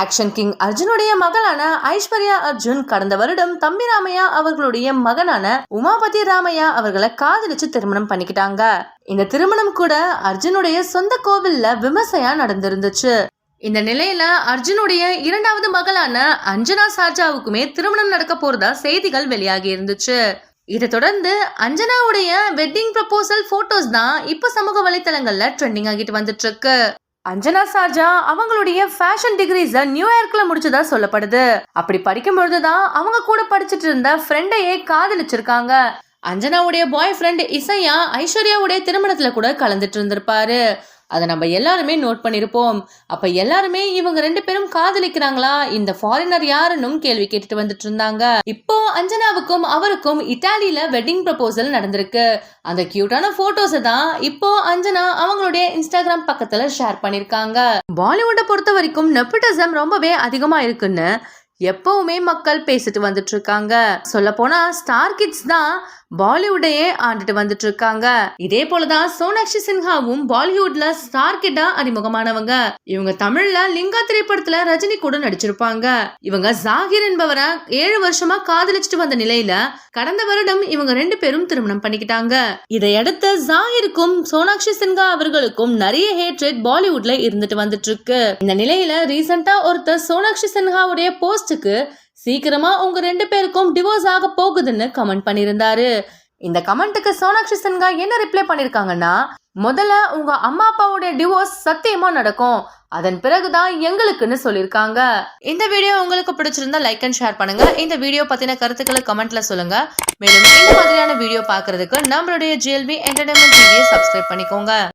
Action king அர்ஜுனுடைய மகளான ஐஸ்வர்யா அர்ஜுன் கடந்த வருடம் தம்பி ராமையா அவர்களுடைய மகனான உமாபதி ராமையா அவர்களை காதலிச்சு திருமணம் பண்ணிக்கிட்டாங்க. இந்த திருமணம் கூட அர்ஜுனுடைய சொந்த கோவில்ல விமர்சையா நடந்திருந்துச்சு. இந்த நிலையில அர்ஜுனுடைய இரண்டாவது மகளான அஞ்சனா சார்ஜாவுக்குமே திருமணம் நடக்க போறதா செய்திகள் வெளியாகி இருந்துச்சு. இதை தொடர்ந்து அஞ்சனாவுடைய வெட்டிங் ப்ரப்போசல் போட்டோஸ் தான் இப்ப சமூக வலைத்தளங்கள்ல ட்ரெண்டிங் ஆகிட்டு வந்துட்டு இருக்கு. அஞ்சனா சார்ஜா அவங்களுடைய ஃபேஷன் டிகிரிஸ நியூயார்க்ல முடிச்சதா சொல்லப்படுது. அப்படி படிக்கும் பொழுதுதான் அவங்க கூட படிச்சிட்டு இருந்த ஃப்ரெண்டையே காதலிச்சிருக்காங்க. அஞ்சனாவுடைய பாய் ஃப்ரெண்ட் இசையா ஐஸ்வர்யாவுடைய திருமணத்துல கூட கலந்துட்டு இருந்திருப்பாரு. அதை நம்ம எல்லாருமே நோட் பண்ணிருப்போம். அப்ப எல்லாருமே இவங்க ரெண்டு பேரும் காதலிக்கிறாங்களா? இந்த ஃபாரினர் யாருன்னும் கேள்வி கேட்டுட்டு வந்துட்டு இருந்தாங்க. இப்போ அஞ்சனாவுக்கும் அவருக்கும் இட்டாலியில வெட்டிங் ப்ரப்போசல் நடந்திருக்கு. அந்த கியூட்டான போட்டோஸை தான் இப்போ அஞ்சனா அவங்களுடைய இன்ஸ்டாகிராம் பக்கத்துல ஷேர் பண்ணிருக்காங்க. பாலிவுட்டை பொறுத்த வரைக்கும் நெப்பட்டிசம் ரொம்பவே அதிகமா இருக்குன்னு எப்பவுமே மக்கள் பேசிட்டு வந்துட்டு இருக்காங்க சொல்ல போனா ஸ்டார் கிட்ஸ் தான் பாலிவுட்டையே ஆண்டுட்டு வந்துட்டு இருக்காங்க இதே போலதான் சோனாக்ஷி சின்ஹாவும் பாலிவுட்ல ஸ்டார் கிட்டா அறிமுகமானவங்க. இவங்க தமிழ்ல லிங்கா திரைப்படத்துல ரஜினி கூட நடிச்சிருப்பாங்க. இவங்க ஜாகிர் என்பவரை ஏழு வருஷமா காதலிச்சுட்டு வந்த நிலையில கடந்த வருடம் இவங்க ரெண்டு பேரும் திருமணம் பண்ணிக்கிட்டாங்க. இதையடுத்து ஜாகிருக்கும் சோனாக்ஷி சின்ஹா அவர்களுக்கும் நிறைய ஹேட்ரேட் பாலிவுட்ல இருந்துட்டு வந்துட்டு இருக்கு இந்த நிலையில ரீசெண்டா ஒருத்தர் சோனாக்ஷி சின்ஹாவுடைய போஸ்ட் போஸ்டுக்கு சீக்கிரமா உங்க ரெண்டு பேருக்கும் டிவோர்ஸ் ஆக போகுதுன்னு கமெண்ட் பண்ணியிருந்தாரு. இந்த கமெண்ட்டுக்கு சோனாக்ஷி சின்ஹா என்ன ரிப்ளை பண்ணிருக்காங்கன்னா முதல்ல உங்க அம்மா அப்பாவுடைய டிவோர்ஸ் சத்தியமா நடக்கும். அதன் பிறகுதான் எங்களுக்குன்னு சொல்லியிருக்காங்க. இந்த வீடியோ உங்களுக்கு பிடிச்சிருந்தா லைக் அண்ட் ஷேர் பண்ணுங்க. இந்த வீடியோ பத்தின கருத்துக்களை கமெண்ட்ல சொல்லுங்க. மேலும் இந்த மாதிரியான வீடியோ பாக்குறதுக்கு நம்மளுடைய ஜிஎல்வி என்டர்டைன்மெண்ட் டிவியை சப்ஸ்கிரைப் பண்ணிக்கோங்க.